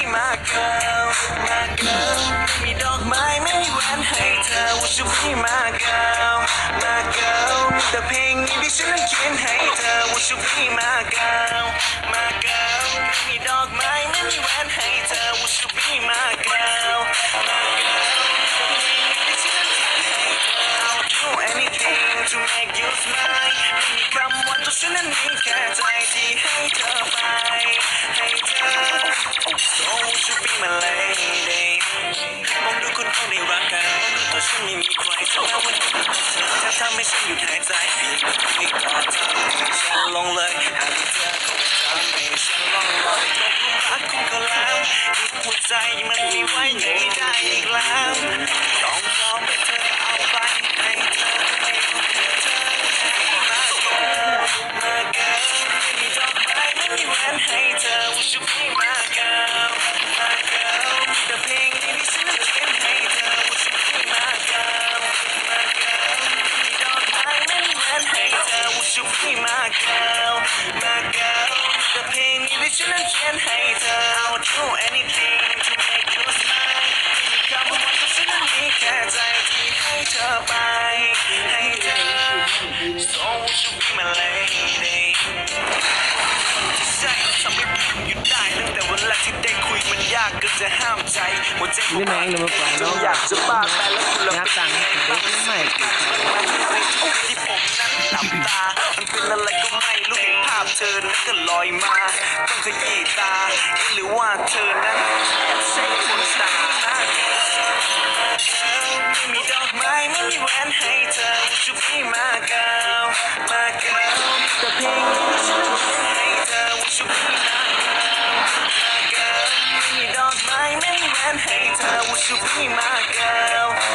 เกิลมาเกิลไม่มีดอกไม้ไม่มีแหวนให้เธอว่าฉันไม่มาเกิลมาเกิลแต่เพลงนี้ที่ฉันนั้นเขียนให้เธอว่าฉันไม่มาเกิลมาเกิลไม่มีดอกไม้ไม่มีแหวนให้เธอว่าฉันไม่มาเกิลมาเกิลแต่เพลงนี้ที่ฉันนั้นเขียนให้เธอ I'll do anything to make you smile ไม่มีคำว่าตัวฉันนั้นมี องดูคนเขาในรักกันมองดูตัวฉันไม่มีใครเท่านั้นวันนี้เธอแทบทำให้ฉันหยุดหายใจเพียงไม่ก็ทำให้ฉันลงเลยหากเธอเข้าไปทำให้ฉันลงเลยตกลุมรักคงเขาแล้วอีกหัวใจมันไม่ไหวใจไม่ได้อีกแล้ว เธอว่าฉันไม่มาเกินมาเกินแต่เพลงนี้ที่ฉันนั้นเขียนให้เธอ I'll do anything to make you smile ไม่มีคำว่าตัวฉันนั้นมีแค่ใจที่ให้เธอไป ให้เธอ So would you be my lady ใช่ทำให้ผมหยุดได้ตั้งแต่วันแรกที่ได้คุยมันยากเกินจะห้ามใจหัวใจผมนี่แมงเดี๋ยวมาฟังจน้องนอยากจะบ้าตายแล้วคุณละงับตังค์ถึงได้ ก็ลอยมาต้องขยี้ตา หรือว่าเธอนั้นแอบใช้คนตาไม่มีดอกไม้ไม่มีแหวนให้เธอชุบให้มาเกามาเกาแต่เพลงนี้ฉันเขียนให้เธอชุบให้มาเกามาเกาไม่มีดอกไม้ไม่มีแหวนให้เธอว่าชุบให้มาเกา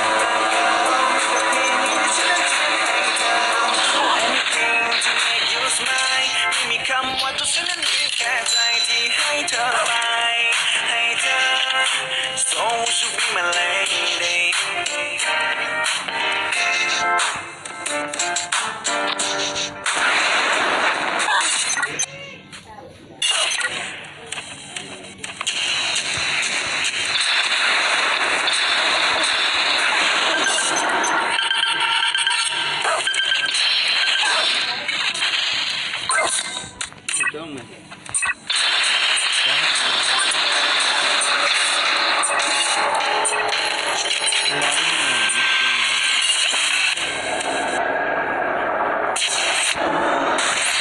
ว่าตัวฉันนั้นมีแค่ใจที่ให้เธอไป ให้เธอ So would you be my lady